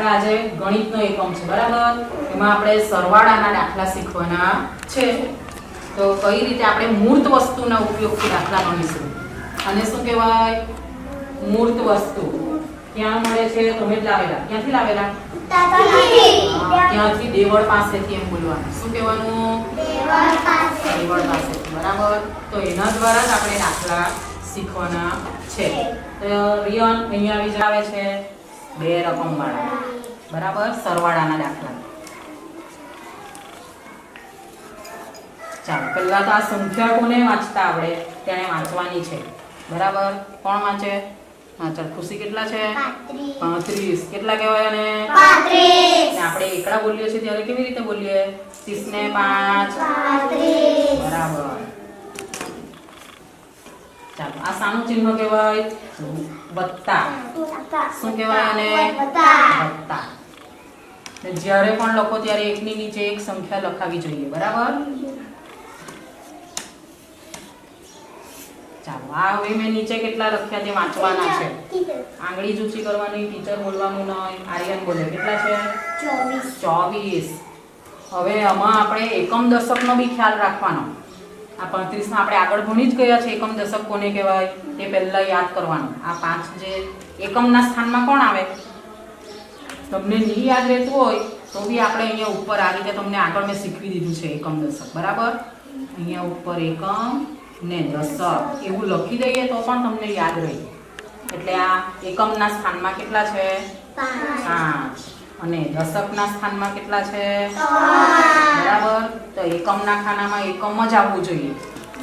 આપણે આજે ગણિતનો એકમ છે બરાબર? એમાં આપણે સરવાળાના દાખલા શીખવાના છે. તો કઈ રીતે આપણે મૂર્ત વસ્તુના ઉપયોગથી દાખલા ગણીશું? અને શું કહેવાય? મૂર્ત વસ્તુ. ક્યાં મળે છે? તમે જ લાવેલા. ક્યાંથી લાવેલા? ત્યાંથી દેવળ પાસેથી એમ બોલવાનું. શું કહેવાનું? દેવળ પાસેથી બરાબર? તો એના દ્વારા જ આપણે દાખલા શીખવાના છે. તો રિયન અહીંયા આવી જ આવે છે. બે રકમ વાળા. બરાબર? સરવાળાના દાખલા. ચાલો પહેલા તો આ સંખ્યા કોને વાંચતા આવડે? તેને વાંચવાની છે. બરાબર? કોણ વાંચે? હા ચાલ ખુશી કેટલા છે? પાંત્રીસ. કેટલા કહેવાય અને આપણે એકડા બોલીએ છીએ ત્યારે કેવી રીતે બોલીએ? ત્રીસ ને પાંચ. બરાબર. ચાલો આ સાનું ચિહ્ન કહેવાય વત્તા. શું કહેવાય અને વત્તા. જ્યારે પણ લખો ત્યારે એકની નીચે એક સંખ્યા લખાવી જોઈએ બરાબર? ચાલો આ હવે મેં નીચે કેટલા લખ્યા તે વાંચવાના છે. આંગળી જ ઊંચી કરવાની ટીચર બોલવાનું નહીં આર્યન બોલે. કેટલા છે? ચોવીસ. હવે આમાં આપણે એકમ દશકનો બી ખ્યાલ રાખવાનો. આ પાંત્રીસમાં આપણે આગળ ભણી જ ગયા છે એકમ દશક કોને કહેવાય તે પહેલા યાદ કરવાનું. આ પાંચ જે એકમના સ્થાનમાં કોણ આવે? તમને નહીં યાદ રહેતું હોય તો બી આપણે અહીંયા ઉપર આ રીતે તમને આગળ મેં શીખવી દીધું છે એકમ દશક બરાબર? અહીંયા ઉપર એકમ ને દશક એવું લખી દઈએ તો પણ તમને યાદ રહે. એટલે આ એકમના સ્થાનમાં કેટલા છે? પાંચ. અને દશકના સ્થાનમાં કેટલા છે? બરાબર. તો એકમના ખાનામાં એકમ જ આવવું જોઈએ.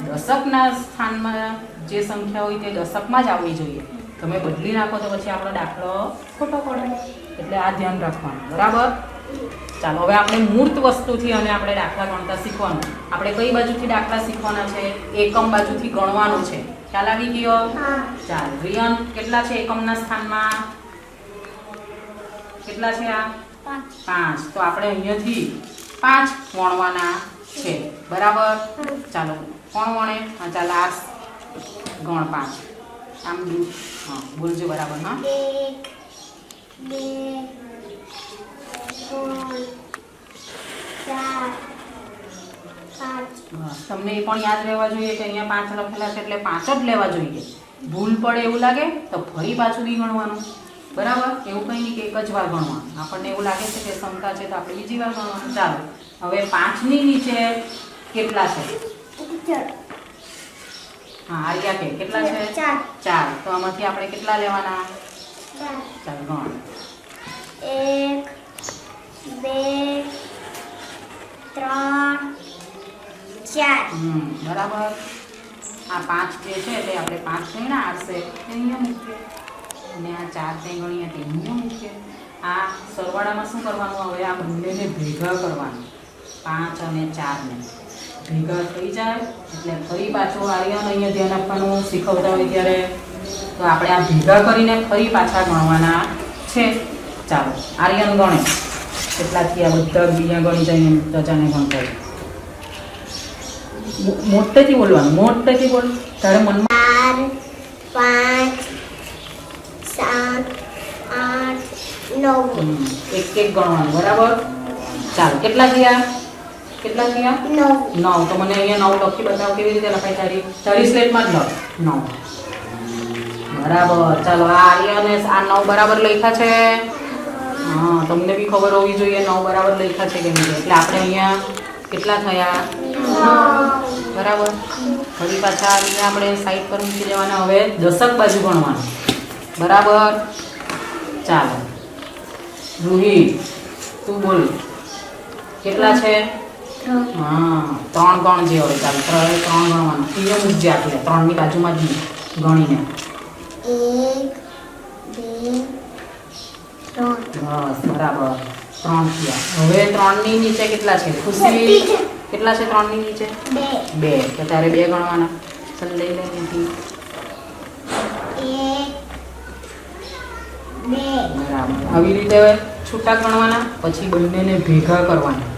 દશકના સ્થાનમાં જે સંખ્યા હોય તે દશકમાં જ આવવી જોઈએ. તમે બદલી નાખો તો પછી આપણો દાખલો ખોટો પડે. એટલે આ ધ્યાન રાખવાનું. બરાબર? ચાલો હવે આપણે મૂર્ત વસ્તુથી અને આપણે દાખલા ગણતા શીખવાનું. આપણે કઈ બાજુથી દાખલા શીખવાના છે? એકમ બાજુથી ગણવાનું છે. ખ્યાલ આવી ગયો? ચાલ રિયન કેટલા છે એકમના સ્થાનમાં? કેટલા છે આ? પાંચ. તો આપણે અહીંયાથી પાંચ વણવાના છે. બરાબર? ચાલો. કોણ વણે? હા ચાલ આ ગણ પાંચ. આમ હા બોલજો બરાબર હા. બે ચાર તમને એ પણ યાદ રહેવા જોઈએ કે અહીંયા પાંચ લખેલા છે એટલે પાંચ જ લેવા જોઈએ. ભૂલ પડે એવું લાગે તો ફરી પાછું બી ગણવાનું. બરાબર? એવું કંઈ નહીં કે એક જ વાર ભણવાનું. આપણને એવું લાગે છે કે શંકા છે તો આપણે બીજી વાર ભણવાનું. ચાલો હવે પાંચની નીચે કેટલા છે? હા આર્યા કે કેટલા છે? ચાર. તો આમાંથી આપણે કેટલા લેવાના? ચાલ ગણ. એક બે ત્રણ ચાર. હમ બરાબર. આ પાંચ જે છે તે આપણે પાંચ ગણ્યા આવશે અહીંયા મૂકીએ. અને આ ચાર તે ગણીએ તે અહીંયા મૂકીએ આ સરવાળામાં શું કરવાનું? હવે આ બંનેને ભેગા કરવાનું. પાંચ અને ચારને. ભેગા થઈ જાય એટલે ફરી પાછું આર્યન અહીંયા ધ્યાન આપવાનું શીખવતા હોય ત્યારે. તો આપણે આ ભેગા કરીને ફરી પાછા ગણવાના છે. ચાલો, આર્યન ગણે. કેટલાથી આ બધા બીજા ગણી જઈને તજાને ગણતા હોય મોટેથી બોલવાનું, મોટેથી બોલ. તારે મનમાં પાંચ સાત આઠ નવ. એક એક ગણવાનું બરાબર? ચાલો કેટલા થયા? કેટલા થયા? નવ. નવ. તો મને અહીંયા નવ લખી બતાવો કેવી રીતે લખાય તારી? તારી સ્લેટમાં જ લખ. નવ. બરાબર. ચાલો આ આર્યને આ નવ બરાબર લખ્યા છે? હા તમને બી ખબર હોવી જોઈએ નવ બરાબર લખ્યા છે કે નહીં. એટલે આપણે અહીંયા કેટલા થયા? બરાબર. ફરી પાછા અહીંયા આપણે સાઈડ પર મૂકી દેવાના. હવે દશક બાજુ ગણવાનું બરાબર? ચાલો. રૂહી તું બોલ. કેટલા છે? હા ત્રણ ગણ જે હોય ચાલો. ત્રણ ત્રણ ગણવાનું. ત્રીજો મૂકજે આપણે ત્રણની બાજુમાં જ ગણીને. બસ બરાબર. ત્રણ થયા. હવે ત્રણની નીચે કેટલા છે? ખુશી. કેટલા છે ત્રણની નીચે? બે. બે. તો તારે બે ગણવાના. ચાલ લઈ લે અહીંથી. એક બે બરાબર. આવી રીતે છૂટા ગણવાના પછી બંનેને ભેગા કરવાના.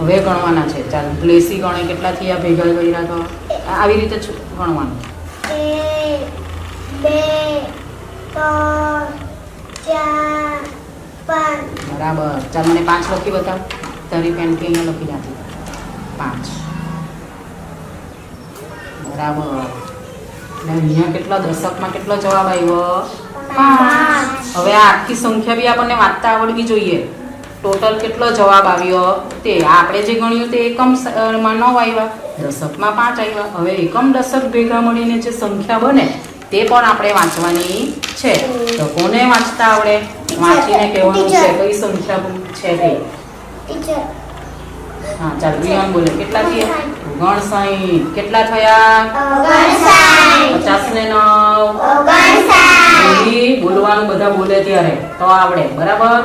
હવે ગણવાના છે. ચાલ પ્લેસી ગણે કેટલા થયા ભેગા કર્યા તો? આવી રીતે ગણવાનું. બરાબર. ચાલ મને પાંચ લખી બતાવ. તારી અહીંયા લખી નાખી પાંચ. બરાબર. અહીંયા કેટલા દશકમાં કેટલો જવાબ આવ્યો? હવે આ આખી સંખ્યા બી આપણને વાંચતા આવડવી જોઈએ. ટોટલ કેટલો જવાબ આવ્યો? તે આપણે જે ગણ્યું તે એકમ સ- અ, માં નવ આવ્યા. દશકમાં પાંચ આવ્યા. હવે એકમ દશક ભેગા મળીને જે સંખ્યા બને તે પણ આપણે વાંચવાની છે. તો કોને વાંચતા આવડે? વાંચીને કહેવાનું છે કઈ સંખ્યા છે તે? હા ચાલ વિહાન બોલે. કેટલા થયા? ઓગણસાઠ. કેટલા થયા? પચાસ ને નવ. બોલવાનું બધા બોલે ત્યારે. તો આવડે. બરાબર?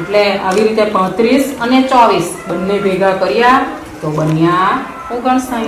એટલે આવી રીતે પાંત્રીસ અને ચોવીસ. બંને ભેગા કર્યા તો બન્યા ઓગણસાઠ.